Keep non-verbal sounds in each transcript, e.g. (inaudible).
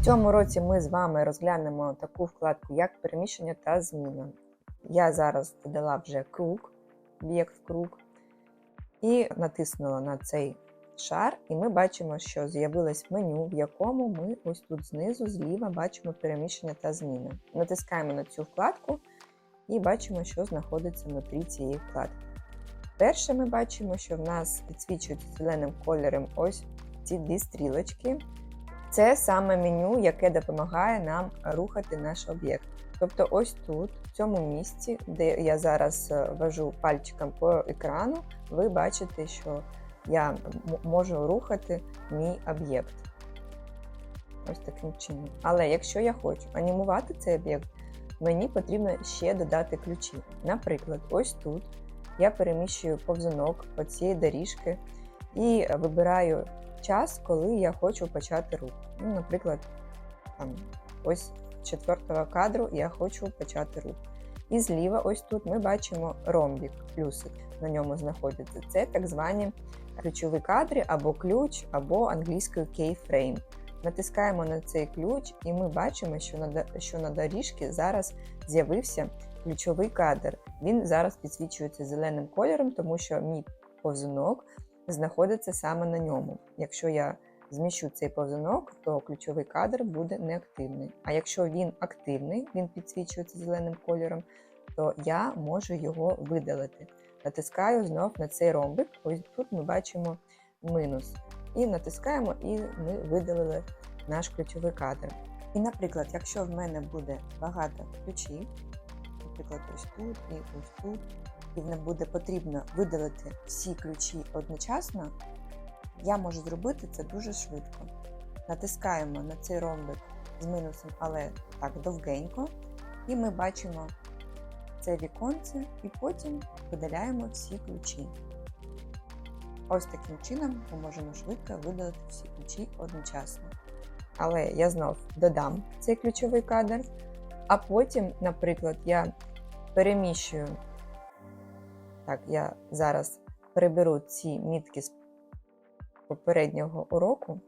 В цьому році ми з вами розглянемо таку вкладку, як переміщення та зміна. Я зараз додала вже круг, об'єкт круг, і натиснула на цей шар, і ми бачимо, що з'явилось меню, в якому ми ось тут знизу, зліва бачимо переміщення та зміни. Натискаємо на цю вкладку і бачимо, що знаходиться внутрі цієї вкладки. Перше ми бачимо, що в нас підсвічують зеленим кольором ось ці дві стрілочки. Це саме меню, яке допомагає нам рухати наш об'єкт. Тобто, ось тут, в цьому місці, де я зараз е, вожу пальчиком по екрану, ви бачите, що я можу рухати мій об'єкт. Ось таким чином. Але якщо я хочу анімувати цей об'єкт, мені потрібно ще додати ключі. Наприклад, ось тут я переміщую повзунок по цієї доріжки і вибираю час, коли я хочу почати рух. Ну, наприклад, там, ось четвертого кадру я хочу почати рух. І зліва, ось тут, ми бачимо ромбік, плюсик на ньому знаходиться. Це так звані ключові кадри або ключ, або англійською keyframe. Натискаємо на цей ключ, і ми бачимо, що на, що на доріжці зараз з'явився ключовий кадр. Він зараз підсвічується зеленим кольором, тому що мій повзунок знаходиться саме на ньому. Якщо я зміщу цей повзунок, то ключовий кадр буде неактивний. А якщо він активний, він підсвічується зеленим кольором, то я можу його видалити. Натискаю знов на цей ромбик. Ось тут ми бачимо мінус. І натискаємо, і ми видалили наш ключовий кадр. І, наприклад, якщо в мене буде багато ключів, наприклад, ось тут і ось тут, і не буде потрібно видалити всі ключі одночасно, я можу зробити це дуже швидко. Натискаємо на цей ромбик з мінусом, але так довгенько, і ми бачимо це віконце, і потім видаляємо всі ключі. Ось таким чином ми можемо швидко видалити всі ключі одночасно. Але я знов додам цей ключовий кадр, а потім, наприклад, я переміщую. Так, я зараз приберу ці мітки з попереднього уроку.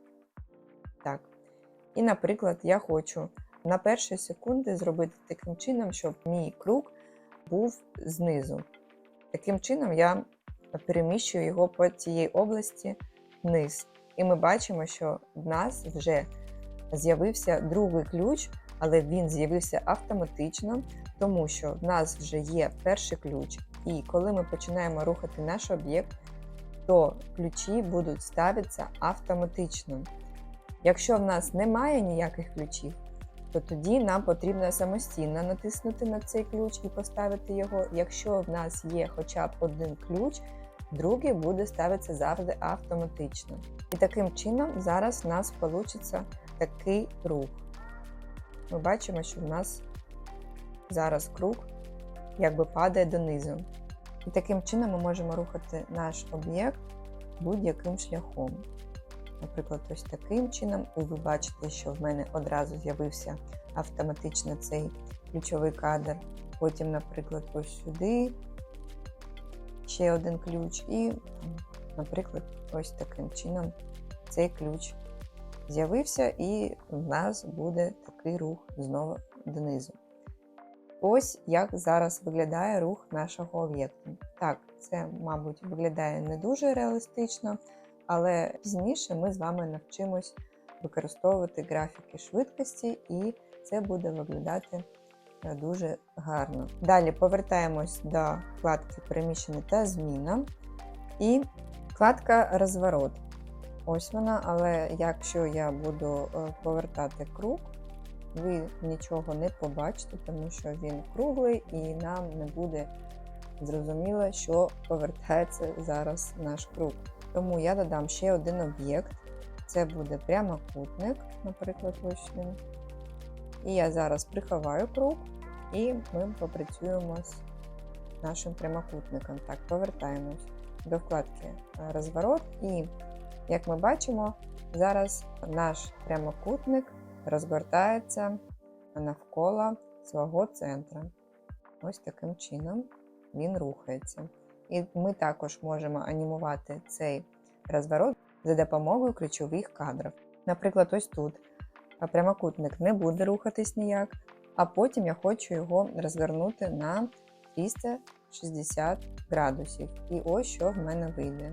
Так. І, наприклад, я хочу на перші секунди зробити таким чином, щоб мій круг був знизу. Таким чином я переміщую його по цій області вниз. І ми бачимо, що в нас вже з'явився другий ключ, але він з'явився автоматично, тому що в нас вже є перший ключ. І коли ми починаємо рухати наш об'єкт, то ключі будуть ставитися автоматично. Якщо в нас немає ніяких ключів, то тоді нам потрібно самостійно натиснути на цей ключ і поставити його. Якщо в нас є хоча б один ключ, другий буде ставитися завжди автоматично. І таким чином зараз у нас вийде такий рух. Ми бачимо, що в нас зараз круг якби падає донизу. І таким чином ми можемо рухати наш об'єкт будь-яким шляхом. Наприклад, ось таким чином, і ви бачите, що в мене одразу з'явився автоматично цей ключовий кадр. Потім, наприклад, ось сюди ще один ключ, і, наприклад, ось таким чином цей ключ з'явився, і в нас буде такий рух знову донизу. Ось як зараз виглядає рух нашого об'єкту. Так, це, мабуть, виглядає не дуже реалістично, але пізніше ми з вами навчимось використовувати графіки швидкості, і це буде виглядати е, дуже гарно. Далі повертаємось до вкладки переміщення та зміна. І вкладка розворот. Ось вона, але якщо я буду е, повертати круг, ви нічого не побачите, тому що він круглий і нам не буде зрозуміло, що повертається зараз наш круг. Тому я додам ще один об'єкт. Це буде прямокутник, наприклад, ось. І я зараз приховаю круг, і ми попрацюємо з нашим прямокутником. Так, повертаємось до вкладки розворот. І, як ми бачимо, зараз наш прямокутник розгортається навколо свого центра. Ось таким чином він рухається. І ми також можемо анімувати цей розворот за допомогою ключових кадрів. Наприклад, ось тут прямокутник не буде рухатись ніяк, а потім я хочу його розвернути на 360 градусів. І ось що в мене вийде.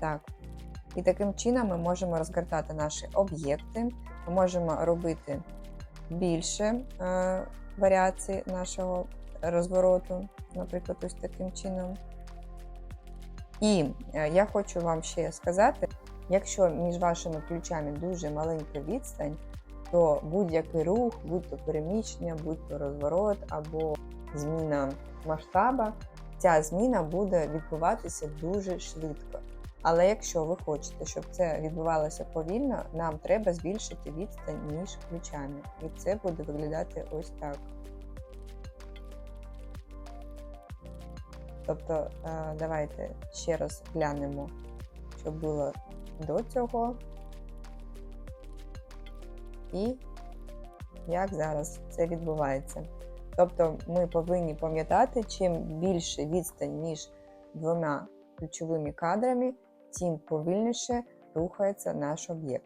Так. І таким чином ми можемо розгортати наші об'єкти, ми можемо робити більше е, варіацій нашого розвороту, наприклад, ось таким чином. І е, я хочу вам ще сказати, якщо між вашими ключами дуже маленька відстань, то будь-який рух, будь-то переміщення, будь-то розворот або зміна масштаба, ця зміна буде відбуватися дуже швидко. Але якщо ви хочете, щоб це відбувалося повільно, нам треба збільшити відстань між ключами. І це буде виглядати ось так. Тобто, е, давайте ще раз глянемо, що було до цього. І як зараз це відбувається. Тобто ми повинні пам'ятати, чим більше відстань між двома ключовими кадрами, тим повільніше рухається наш об'єкт.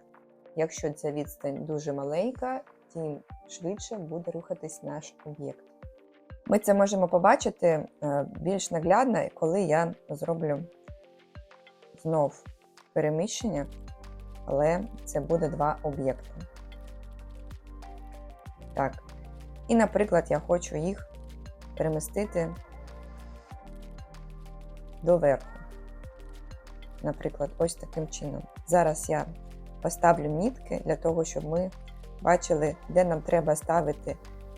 Якщо ця відстань дуже маленька, тим швидше буде рухатись наш об'єкт. Ми це можемо побачити е, більш наглядно, коли я зроблю знов переміщення, але це буде два об'єкти. Так. І, наприклад, я хочу їх перемістити доверху. Наприклад, ось таким чином. Зараз я поставлю мітки для того, щоб ми бачили, де нам треба ставити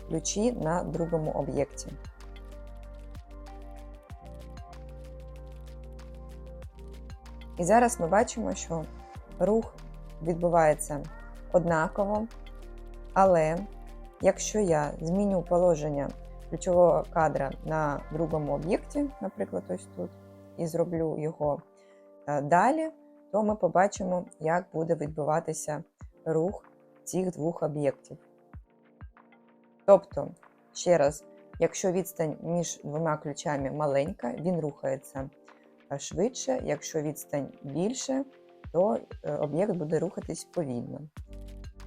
ключі на другому об'єкті. І зараз ми бачимо, що рух відбувається однаково, але якщо я зміню положення ключового кадра на другому об'єкті, наприклад, ось тут, і зроблю його далі, то ми побачимо, як буде відбуватися рух цих двох об'єктів. Тобто, ще раз, якщо відстань між двома ключами маленька, він рухається е, швидше, якщо відстань більше, то е, об'єкт буде рухатись повільно.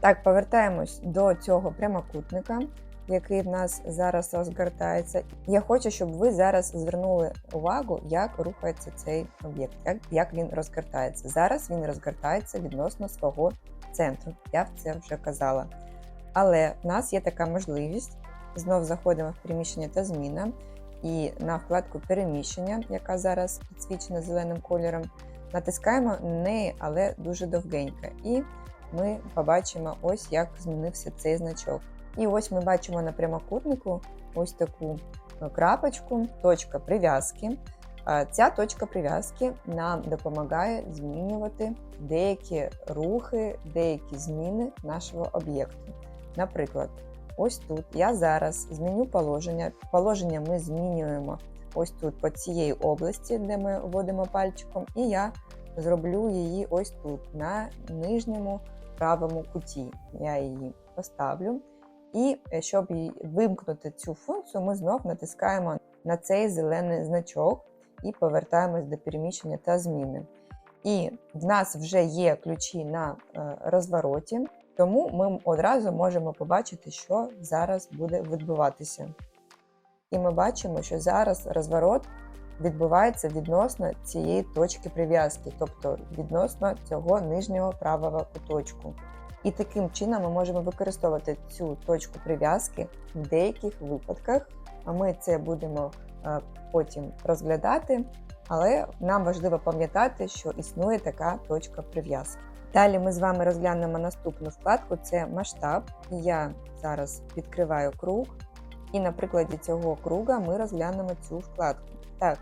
Так, повертаємось до цього прямокутника, який в нас зараз розгортається. Я хочу, щоб ви зараз звернули увагу, як рухається цей об'єкт, як, як він розгортається. Зараз він розгортається відносно свого центру. Я це вже казала. Але в нас є така можливість. Знов заходимо в переміщення та зміна. І на вкладку переміщення, яка зараз підсвічена зеленим кольором, натискаємо неї, але дуже довгенько. І ми побачимо, ось як змінився цей значок. І ось ми бачимо на прямокутнику ось таку крапочку, точка прив'язки. Ця точка прив'язки нам допомагає змінювати деякі рухи, деякі зміни нашого об'єкту. Наприклад, ось тут я зараз зміню положення. Положення ми змінюємо ось тут по цієї області, де ми вводимо пальчиком, і я зроблю її ось тут, на нижньому правому куті. Я її поставлю. І е, щоб вимкнути цю функцію, ми знов натискаємо на цей зелений значок і повертаємось до переміщення та зміни. І в нас вже є ключі на е, розвороті, тому ми одразу можемо побачити, що зараз буде відбуватися. І ми бачимо, що зараз розворот відбувається відносно цієї точки прив'язки, тобто відносно цього нижнього правого куточку. І таким чином ми можемо використовувати цю точку прив'язки в деяких випадках, а ми це будемо е, потім розглядати. Але нам важливо пам'ятати, що існує така точка прив'язки. Далі ми з вами розглянемо наступну вкладку це масштаб. Я зараз відкриваю круг, і на прикладі цього круга ми розглянемо цю вкладку. Так,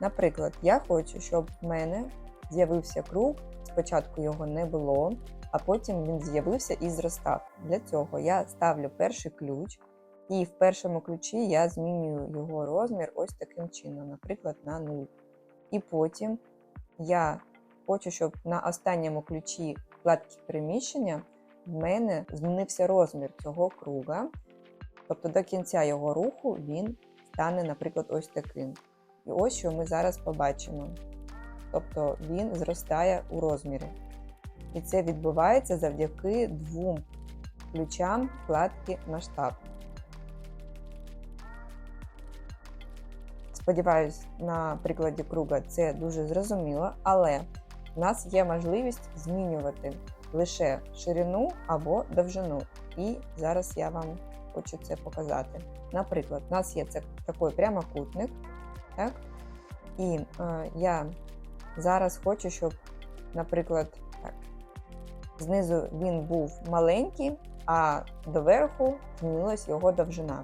наприклад, я хочу, щоб в мене з'явився круг, спочатку його не було, а потім він з'явився і зростав. Для цього я ставлю перший ключ, і в першому ключі я змінюю його розмір ось таким чином, наприклад, на 0. І потім я хочу, щоб на останньому ключі вкладки приміщення в мене змінився розмір цього круга. Тобто до кінця його руху він стане, наприклад, ось таким. І ось що ми зараз побачимо. Тобто він зростає у розмірі. І це відбувається завдяки двом ключам вкладки масштаб. Сподіваюсь, на прикладі круга це дуже зрозуміло, але в нас є можливість змінювати лише ширину або довжину. І зараз я вам хочу це показати. Наприклад, у нас є це такий прямокутник, так? і е, я зараз хочу, щоб, наприклад, знизу він був маленький, а доверху змінилась його довжина.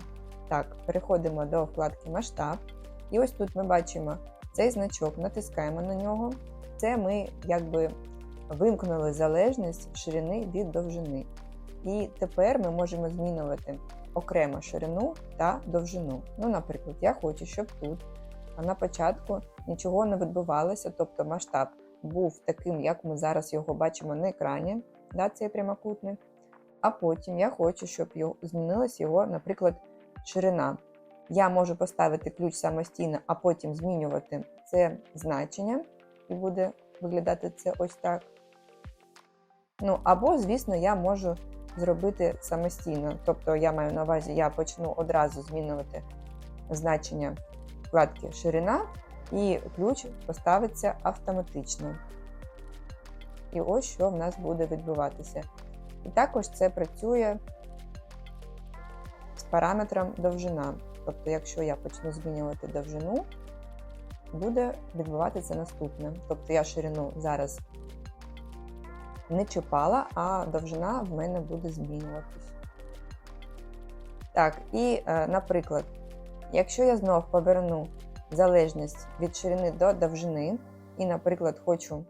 Так, переходимо до вкладки масштаб. І ось тут ми бачимо цей значок, натискаємо на нього. Це ми якби вимкнули залежність ширини від довжини. І тепер ми можемо змінювати окремо ширину та довжину. Ну, наприклад, я хочу, щоб тут на початку нічого не відбувалося, тобто масштаб був таким, як ми зараз його бачимо на екрані, да, цей прямокутник. А потім я хочу, щоб його, змінилась його, наприклад, ширина. Я можу поставити ключ самостійно, а потім змінювати це значення, і буде виглядати це ось так. Ну, або, звісно, я можу зробити самостійно. Тобто, я маю на увазі, я почну одразу змінювати значення вкладки ширина, і ключ поставиться автоматично. І ось що в нас буде відбуватися. І також це працює з параметром довжина. Тобто, якщо я почну змінювати довжину, буде відбуватися наступне. Тобто я ширину зараз не чіпала, а довжина в мене буде змінюватись. Так, і, е, наприклад, якщо я знов поверну залежність від ширини до довжини, і, наприклад, хочу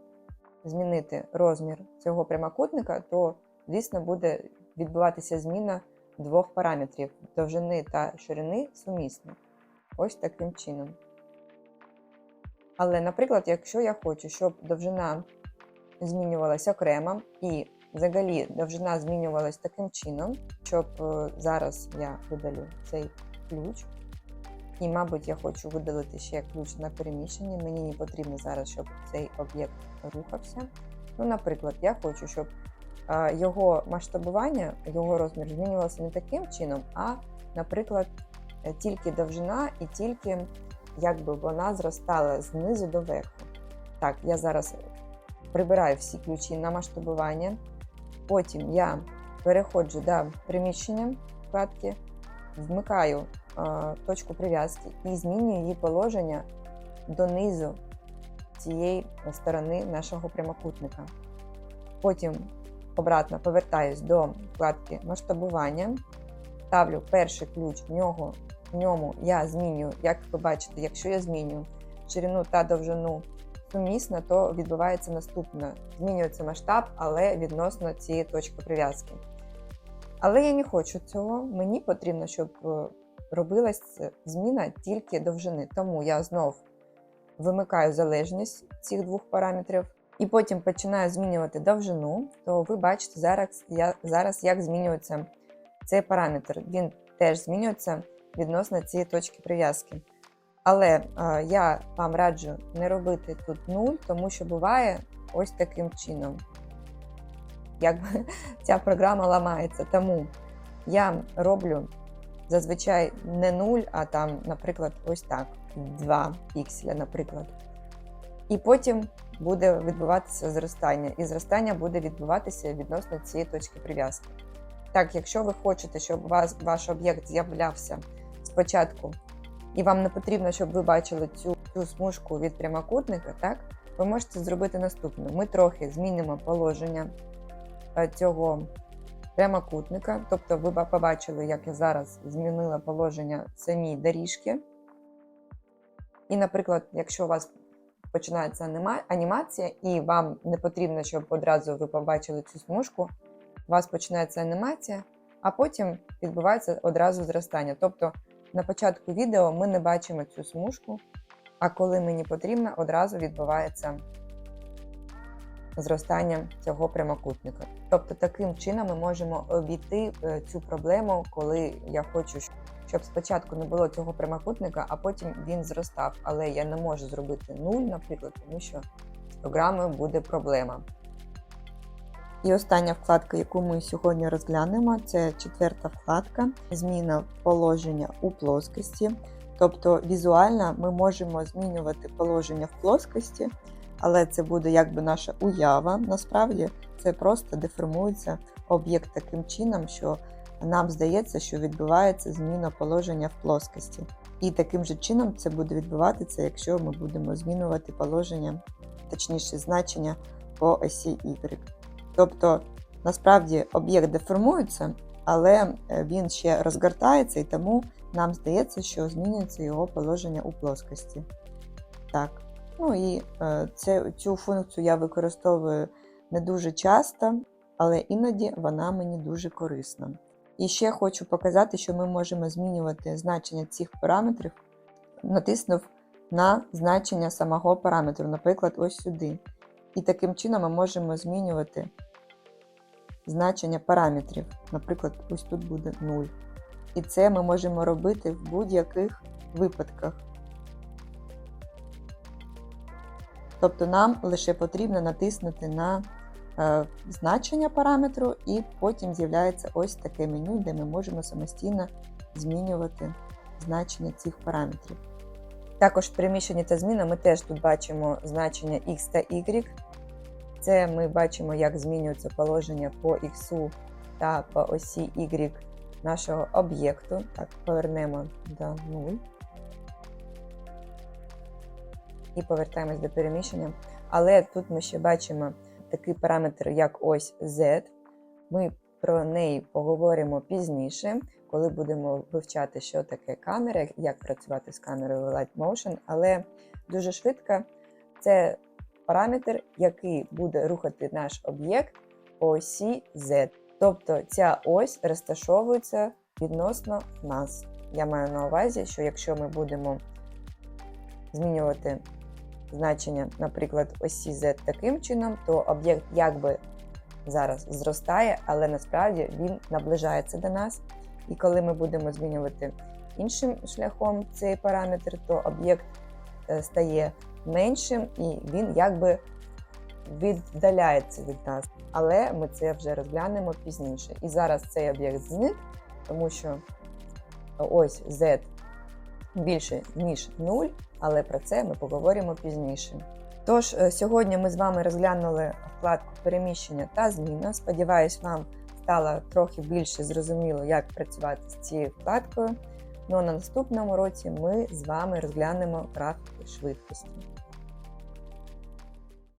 змінити розмір цього прямокутника, то, звісно, буде відбуватися зміна двох параметрів довжини та ширини сумісно. Ось таким чином. Але, наприклад, якщо я хочу, щоб довжина змінювалася окремо, і взагалі довжина змінювалась таким чином, щоб е, зараз я видалю цей ключ. І, мабуть, я хочу видалити ще ключ на переміщення. Мені не потрібно зараз, щоб цей об'єкт рухався. Ну, Наприклад, я хочу, щоб його масштабування, його розмір змінювався не таким чином, а, наприклад, е, тільки довжина і тільки якби вона зростала знизу до верху. Так, я зараз прибираю всі ключі на масштабування. Потім я переходжу до приміщення вкладки, вмикаю точку прив'язки і змінюю її положення донизу цієї сторони нашого прямокутника. Потім обратно повертаюсь до вкладки масштабування, ставлю перший ключ в нього. В ньому я змінюю, як ви бачите, якщо я змінюю ширину та довжину сумісно, то відбувається наступне: змінюється масштаб, але відносно цієї точки прив'язки. Але я не хочу цього. Мені потрібно, щоб е, робилась зміна тільки довжини. Тому я знов вимикаю залежність цих двох параметрів. І потім починаю змінювати довжину, то ви бачите зараз, я, зараз як змінюється цей параметр. Він теж змінюється відносно цієї точки прив'язки. Але а, я вам раджу не робити тут 0, тому що буває ось таким чином. Якби (laughs) ця програма ламається. Тому я роблю зазвичай не 0, а там, наприклад, ось так: 2 пікселя, наприклад. І потім буде відбуватися зростання. І зростання буде відбуватися відносно цієї точки прив'язки. Так, якщо ви хочете, щоб вас ваш об'єкт з'являвся спочатку і вам не потрібно, щоб ви бачили цю, цю смужку від прямокутника, так, ви можете зробити наступне. Ми трохи змінимо положення е, цього прямокутника. Тобто, ви побачили, як я зараз змінила положення самій доріжки. І, наприклад, якщо у вас починається анімація, і вам не потрібно, щоб одразу ви побачили цю смужку, у вас починається анімація, а потім відбувається одразу зростання. Тобто на початку відео ми не бачимо цю смужку, а коли мені потрібно, одразу відбувається зростання цього прямокутника. Тобто, таким чином ми можемо обійти е, цю проблему, коли я хочу, щоб спочатку не було цього прямокутника, а потім він зростав. Але я не можу зробити нуль, наприклад, тому що з програмою буде проблема. І остання вкладка, яку ми сьогодні розглянемо, це четверта вкладка Зміна положення у плоскості. Тобто візуально ми можемо змінювати положення в плоскості, але це буде якби наша уява. Насправді це просто деформується об'єкт таким чином, що нам здається, що відбувається зміна положення в плоскості. І таким же чином це буде відбуватися, якщо ми будемо змінювати положення, точніше значення по осі Y. Тобто, насправді об'єкт деформується, але е, він ще розгортається, і тому нам здається, що змінюється його положення у плоскості. Так. Ну і е, це, цю функцію я використовую не дуже часто, але іноді вона мені дуже корисна. І ще хочу показати, що ми можемо змінювати значення цих параметрів, натиснув на значення самого параметру, наприклад, ось сюди. І таким чином ми можемо змінювати значення параметрів. Наприклад, ось тут буде 0. І це ми можемо робити в будь-яких випадках. Тобто нам лише потрібно натиснути на е, значення параметру, і потім з'являється ось таке меню, де ми можемо самостійно змінювати значення цих параметрів. Також в переміщенні та зміна ми теж тут бачимо значення x та y. Це ми бачимо, як змінюється положення по x та по осі y нашого об'єкту. Так, повернемо до 0. І повертаємось до переміщення. Але тут ми ще бачимо такий параметр, як ось Z. Ми про неї поговоримо пізніше, коли будемо вивчати, що таке камера, як працювати з камерою Light Motion. Але дуже швидко це параметр, який буде рухати наш об'єкт по осі Z. Тобто ця ось розташовується відносно нас. Я маю на увазі, що якщо ми будемо змінювати значення, наприклад, осі Z таким чином, то об'єкт якби зараз зростає, але насправді він наближається до нас. І коли ми будемо змінювати іншим шляхом цей параметр, то об'єкт е, стає меншим і він якби віддаляється від нас. Але ми це вже розглянемо пізніше. І зараз цей об'єкт зник, тому що ось Z більше, ніж 0, але про це ми поговоримо пізніше. Тож, е, сьогодні ми з вами розглянули вкладку переміщення та зміна. Сподіваюсь, вам стало трохи більше зрозуміло, як працювати з цією вкладкою. Ну а на наступному році ми з вами розглянемо графіки швидкості.